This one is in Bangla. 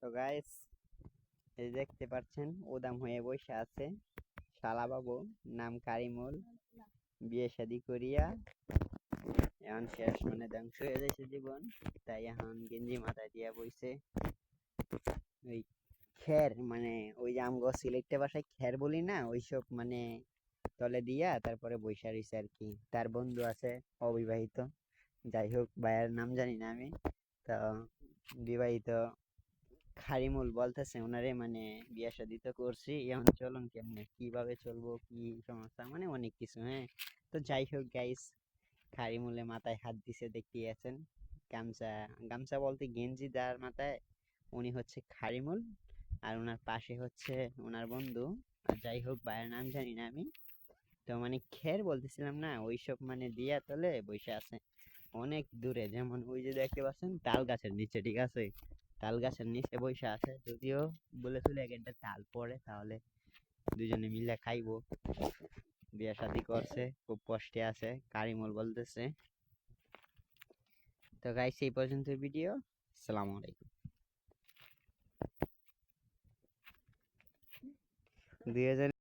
তো গাইস এই দেখতে পাচ্ছেন ওদাম হয়ে বসে আছে। শালা বাবু নাম কারিমুল। বিয়ে শাদি করিয়া এখন শেষ মানে ধ্বংস হয়ে যাচ্ছে জীবন। তাই এখন গেঞ্জি মাথায় দিয়া বইছে। ওই খের মানে ওই যে আমগো সিলেক্টে বাসায় খের বলি না, ওইসব মানে তলে দিয়া তারপরে বৈশা রইছে আর কি। তার বন্ধু আছে, অবিবাহিত। যাই হোক, ভাইয়ের নাম জানি না আমি। তো বিবাহিত খারিমুল বলতেছে ওনারে মানে বিয়া শাদি তো করছি, এখন চলুন কেমনে, কীভাবে চলবো, কি সমস্যা মানে অনেক কিছু হ্যাঁ। তো যাই হোক গাইস খারিমুলে মাথায় হাত দিছে দেখতে আছেন। গামছা গামছা বলতে গেঞ্জি যার মাথায় উনি হচ্ছে খারিমুল আর ওনার পাশে হচ্ছে ওনার বন্ধু। আর যাই হোক, ভাইয়ের নাম জানি না আমি। তো মানে খের বলতেছিলাম না, ওইসব মানে দিয়া তলে বসে আছে। অনেক দূরে, যেমন ওই যে দেখতে পাচ্ছেন, তাল গাছের নিচে, ঠিক আছে? তাল গাছের নিচে বসে আছে। যদিও বলে ফেলে একটা তাল পড়ে, তাহলে দুজনে মিলে খাইবো। বিয়ে শাদি করছে, খুব কষ্টে আছে, কারিমল বলতেছে। তো গাইস এই পর্যন্ত ভিডিও আসসালামু আলাইকুম। দুই হাজার